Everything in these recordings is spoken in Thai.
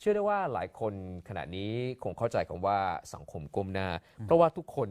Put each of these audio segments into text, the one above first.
เชื่อได้ว่าหลายคนขณะนี้คงเข้าใจคำว่าสังคมก้มหน้า เพราะว่าทุกคน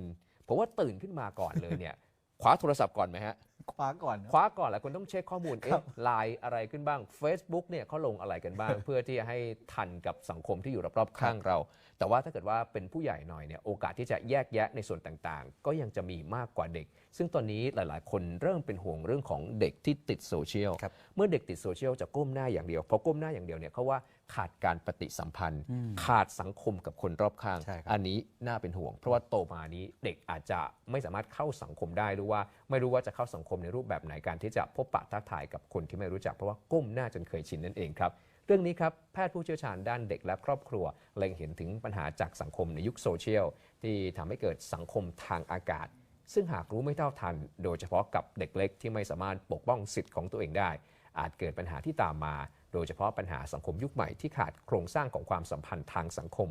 ผมว่าตื่นขึ้นมาก่อนเลยเนี่ย คว้าโทรศัพท์ก่อนไหมฮะ คว้าก่อนคว้าก่อนหลายคนต้องเช็คข้อมูลครัเอ๊ะบไลน์อะไรขึ้นบ้าง Facebook เนี่ยเขาลงอะไรกันบ้าง เพื่อที่จะให้ทันกับสังคมที่อยู่รอบๆข้างเรา แต่ว่าถ้าเกิดว่าเป็นผู้ใหญ่หน่อยเนี่ยโอกาสที่จะแยกแยะในส่วนต่างๆ ก็ยังจะมีมากกว่าเด็ก ซึ่งตอนนี้หลายๆ คนเริ่มเป็นห่วงเรื่องของเด็กที่ติดโซเชียลครับเมื่อเด็กติดโซเชียลจะก้มหน้าอย่างเดียวเพราะก้มหน้าอย่างเดียวเนี่ยเขาว่า ขาดการปฏิสัมพันธ์อืมขาดสังคมกับคนรอบข้างใช่ครับอันนี้น่าเป็นห่วง เพราะว่าโตมานี้เด็กอาจจะไม่สามารถเข้าสังคมได้หรือว่า ไม่รู้ว่าจะเข้าสังคมในรูปแบบไหนการที่จะพบปะทักทายกับคนที่ไม่รู้จักเพราะว่าก้มหน้าจนเคยชินนั่นเองครับเรื่องนี้ครับแพทย์ผู้เชี่ยวชาญด้านเด็กและครอบครัวเล็งเห็นถึงปัญหาจากสังคมในยุคโซเชียลที่ทำให้เกิดสังคมทางอากาศ ซึ่งหากรู้ไม่เท่าทัน โดยเฉพาะกับเด็กเล็กที่ไม่สามารถปกป้องสิทธิ์ของตัวเองได้ อาจเกิดปัญหาที่ตามมา โดยเฉพาะปัญหาสังคมยุคใหม่ที่ขาดโครงสร้างของความสัมพันธ์ทางสังคม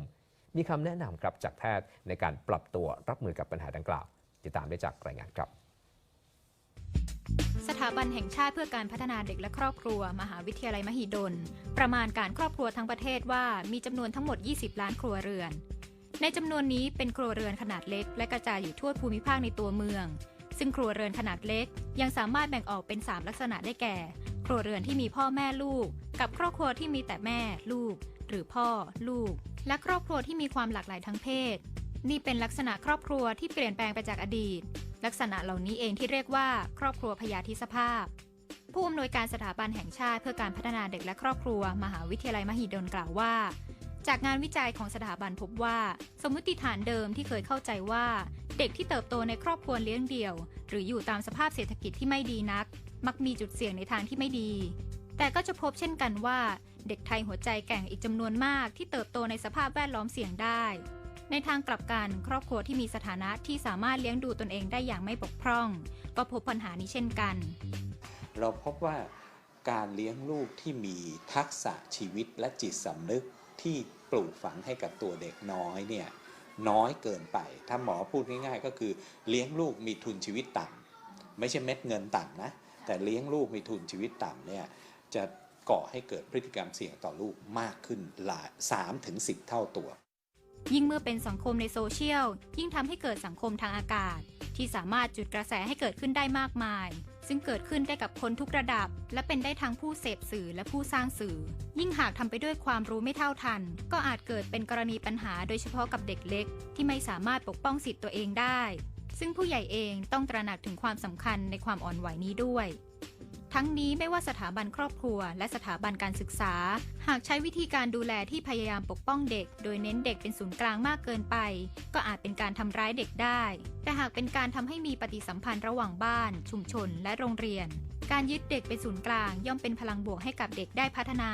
มีคำแนะนำครับจากแพทย์ในการปรับตัวรับมือกับปัญหาดังกล่าว ติดตามได้จากรายงานครับ สถาบันแห่งชาติเพื่อการพัฒนาเด็กและครอบครัว มหาวิทยาลัยมหิดล ประมาณการครอบครัวทั้งประเทศว่ามีจำนวนทั้งหมด 20 ล้านครัวเรือน ในจำนวนนี้เป็นครัวเรือนขนาดเล็ก และกระจายอยู่ทั่วภูมิภาคในตัวเมือง ซึ่งครัวเรือนขนาดเล็ก ยังสามารถแบ่งออกเป็น 3 ลักษณะได้แก่ ครัวเรือนที่มีพ่อแม่ลูก กับครอบครัวที่มีแต่แม่ ลูก หรือพ่อ ลูก และครอบครัวที่มีความหลากหลายทางเพศ นี่เป็นลักษณะครอบครัวที่เปลี่ยนแปลงไปจากอดีต ลักษณะเหล่านี้เองที่เรียกว่า ครอบครัวพยาธิสภาพ ผู้อำนวยการสถาบันแห่งชาติเพื่อการพัฒนาเด็กและครอบครัว มหาวิทยาลัยมหิดลกล่าวว่าจากงานวิจัยของสถาบันพบว่า สมมติฐานเดิมที่เคยเข้าใจว่า เด็กที่เติบโตในครอบครัวเลี้ยงเดี่ยว หรืออยู่ตามสภาพเศรษฐกิจที่ไม่ดีนัก มักมีจุดเสี่ยงในทางที่ไม่ดี แต่ก็จะพบเช่นกันว่า เด็กไทยหัวใจแก่งอีกจำนวนมาก ที่เติบโตในสภาพแวดล้อมเสี่ยงได้ ในทางกลับกันครอบครัวที่มีสถานะที่สามารถเลี้ยงดูตนเองได้อย่างไม่บกพร่อง ก็พบปัญหานี้เช่นกัน เราพบว่าการเลี้ยงลูกที่มีทักษะชีวิตและจิตสำนึกที่ปลูกฝังให้กับตัวเด็กน้อยเนี่ย น้อยเกินไป ถ้าหมอพูดง่ายๆ ก็คือเลี้ยงลูกมีทุนชีวิตต่ำไม่ใช่เม็ดเงินต่ำนะ แต่เลี้ยงลูกมีทุนชีวิตต่ำเนี่ยจะก่อให้เกิดพฤติกรรมเสี่ยงต่อลูกมากขึ้นหลายสามถึงสิบเท่าตัว ยิ่งเมื่อเป็นสังคมในโซเชียล ยิ่งทำให้เกิดสังคมทางอากาศ ที่สามารถจุดกระแสให้เกิดขึ้นได้มากมาย ซึ่งเกิดขึ้นได้กับคนทุกระดับ และเป็นได้ทั้งผู้เสพสื่อและผู้สร้างสื่อ ยิ่งหากทำไปด้วยความรู้ไม่เท่าทัน ก็อาจเกิดเป็นกรณีปัญหาโดยเฉพาะกับเด็กเล็ก ที่ไม่สามารถปกป้องสิทธิ์ตัวเองได้ ซึ่งผู้ใหญ่เองต้องตระหนักถึงความสำคัญในความอ่อนไหวนี้ด้วย ทั้งนี้ไม่ว่าสถาบันครอบครัว และสถาบันการศึกษา หากใช้วิธีการดูแลที่พยายามปกป้องเด็ก โดยเน้นเด็กเป็นศูนย์กลางมากเกินไป ก็อาจเป็นการทำร้ายเด็กได้ แต่หากเป็นการทำให้มีปฏิสัมพันธ์ระหว่างบ้าน ชุมชน และโรงเรียน การยึดเด็กเป็นศูนย์กลาง ย่อมเป็นพลังบวกให้กับเด็กได้พัฒนา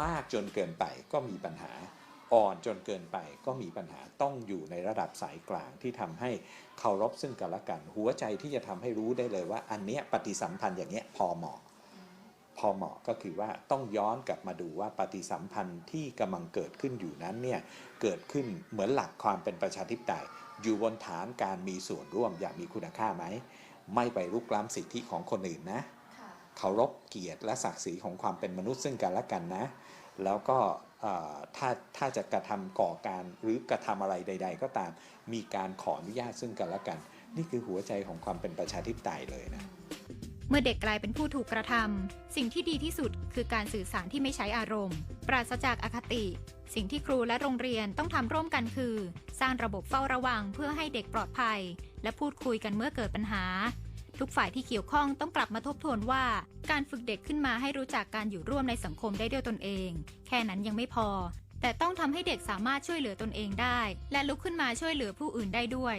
มากจนเกินไปก็มีปัญหา อ่อนจนเกินไปก็มีปัญหาต้องอยู่ในระดับสายกลางที่ทำให้เคารพซึ่งกันและกัน หัวใจที่จะทำให้รู้ได้เลยว่า อันเนี้ยปฏิสัมพันธ์อย่างเงี้ยพอเหมาะ พอเหมาะก็คือว่าต้องย้อนกลับมาดูว่าปฏิสัมพันธ์ที่กำลังเกิดขึ้นอยู่นั้นเนี่ยเกิดขึ้นเหมือนหลักความเป็นประชาธิปไตยอยู่บนฐานการมีส่วนร่วมอย่างมีคุณค่าไหมไม่ไปลุกล้ำสิทธิของคนอื่นนะเคารพเกียรติและศักดิ์ศรีของความเป็นมนุษย์ซึ่งกันและกันนะ แล้วก็ถ้าถ้าจะกระทำก่อการหรือกระทำอะไรใด ๆ ก็ตามมีการขออนุญาตซึ่งกันและกัน นี่คือหัวใจของความเป็นประชาธิปไตยเลยนะเมื่อเด็กกลายเป็นผู้ถูกกระทำสิ่งที่ดีที่สุดคือการสื่อสารที่ไม่ใช้อารมณ์ ปราศจากอคติ สิ่งที่ครูและโรงเรียนต้องทำร่วมกันคือ สร้างระบบเฝ้าระวังเพื่อให้เด็กปลอดภัย และพูดคุยกันเมื่อเกิดปัญหา ทุกฝ่ายที่เกี่ยวข้องต้องกลับมาทบทวนว่า การฝึกเด็กขึ้นมาให้รู้จักการอยู่ร่วมในสังคมได้ด้วยตนเอง แค่นั้นยังไม่พอ แต่ต้องทำให้เด็กสามารถช่วยเหลือตนเองได้ และลุกขึ้นมาช่วยเหลือผู้อื่นได้ด้วย